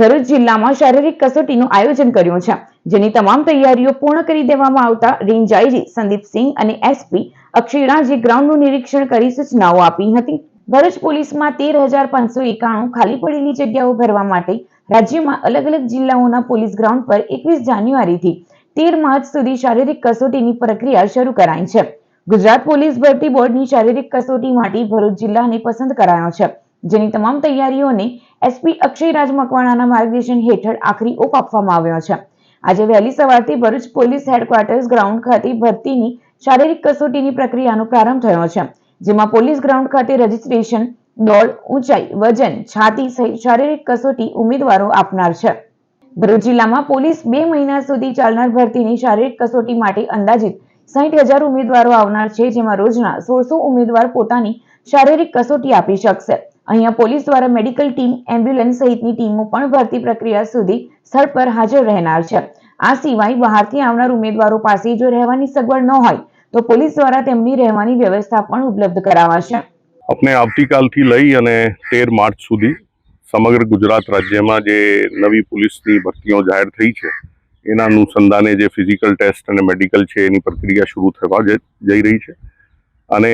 ભરૂચ જિલ્લામાં શારીરિક કસોટીનું આયોજન કર્યું છે, જેની તમામ તૈયારીઓ પૂર્ણ કરી દેવામાં આવતા રેન્જ આઈજી સંદીપસિંહ અને એસપી અક્ષયરાજે ગ્રાઉન્ડનું નિરીક્ષણ કરી સૂચનાઓ આપી હતી. ભરૂચ પોલીસમાં તેર હજાર પાંચસો એકાણું ખાલી પડેલી જગ્યાઓ ભરવા માટે રાજ્યમાં અલગ અલગ જિલ્લાઓના પોલીસ ગ્રાઉન્ડ પર એકવીસ જાન્યુઆરીથી તેર માર્ચ સુધી શારીરિક કસોટીની પ્રક્રિયા શરૂ કરાઈ છે. ગુજરાત પોલીસ ભરતી બોર્ડની શારીરિક કસોટી માટે ભરૂચ જિલ્લાને પસંદ કરાયો છે. જેની તમામ તૈયારીઓને એસપી અક્ષયરાજ મકવાણાના માર્ગદર્શન હેઠળ આખરી ઓપ આપવામાં આવ્યો છે. આજે વહેલી સવારથી ભરૂચ પોલીસ હેડક્વાર્ટર્સ ગ્રાઉન્ડ ખાતે ભરતીની શારીરિક કસોટીની પ્રક્રિયાનો પ્રારંભ થયો છે, જેમાં પોલીસ ગ્રાઉન્ડ ખાતે રજીસ્ટ્રેશન દોડ, ઊંચાઈ, વજન, છાતી સહિત શારીરિક કસોટી ઉમેદવારો આપનાર છે. ભરૂચ જિલ્લામાં પોલીસ બે મહિના સુધી ચાલનાર ભરતીની શારીરિક કસોટી માટે અંદાજિત સાહીઠ હજાર ઉમેદવારો આવનાર છે, જેમાં રોજના સોળસો ઉમેદવાર પોતાની શારીરિક કસોટી આપી શકશે. અહીંયા પોલીસ દ્વારા મેડિકલ ટીમ, એમ્બ્યુલન્સ સહિતની ટીમો પણ ભરતી પ્રક્રિયા સુધી સ્થળ પર હાજર રહેનાર છે. આ સિવાય બહારથી આવનાર ઉમેદવારો પાસે જો રહેવાની સગવડ ન હોય, તો પોલીસ દ્વારા તેમની રહેવાની વ્યવસ્થા પણ ઉપલબ્ધ કરાવાશે. આપણે આવતીકાલથી લઈ અને તેર માર્ચ સુધી સમગ્ર ગુજરાત રાજ્યમાં જે નવી પોલીસની ભરતીઓ જાહેર થઈ છે, એના અનુસંધાને જે ફિઝિકલ ટેસ્ટ અને મેડિકલ છે, એની પ્રક્રિયા શરૂ થવા જઈ રહી છે. અને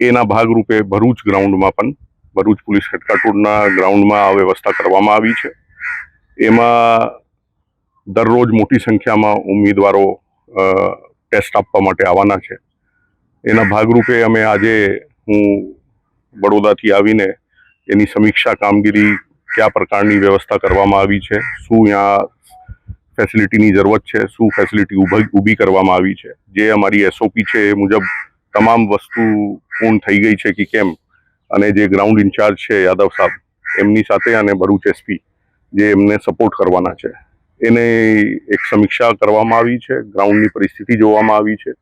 એના ભાગરૂપે ભરૂચ ગ્રાઉન્ડમાં પણ ભરૂચ પોલીસ હેડક્વાર્ટરના ગ્રાઉન્ડમાં આ વ્યવસ્થા કરવામાં આવી છે. એમાં દરરોજ મોટી સંખ્યામાં ઉમેદવારો ટેસ્ટ આપવા માટે આવવાના છે. એના ભાગરૂપે અમે આજે હું બડોદાથી આવીને એની સમીક્ષા કામગીરી કયા પ્રકારની વ્યવસ્થા કરવામાં આવી છે, શું ત્યાં ફેસિલિટીની જરૂરત છે, શું ફેસિલિટી ઊભી ઊભી કરવામાં આવી છે. જે અમારી એસઓપી છે એ મુજબ તમામ વસ્તુ પૂર્ણ થઈ ગઈ છે કે કેમ? અને જે ગ્રાઉન્ડ ઇન્ચાર્જ છે યાદવ સાહેબ, એમની સાથે અને ભરૂચ એસપી જે એમને સપોર્ટ કરવાના છે. એને એક સમીક્ષા કરવામાં આવી છે ગ્રાઉન્ડની પરિસ્થિતિ જોવામાં આવી છે.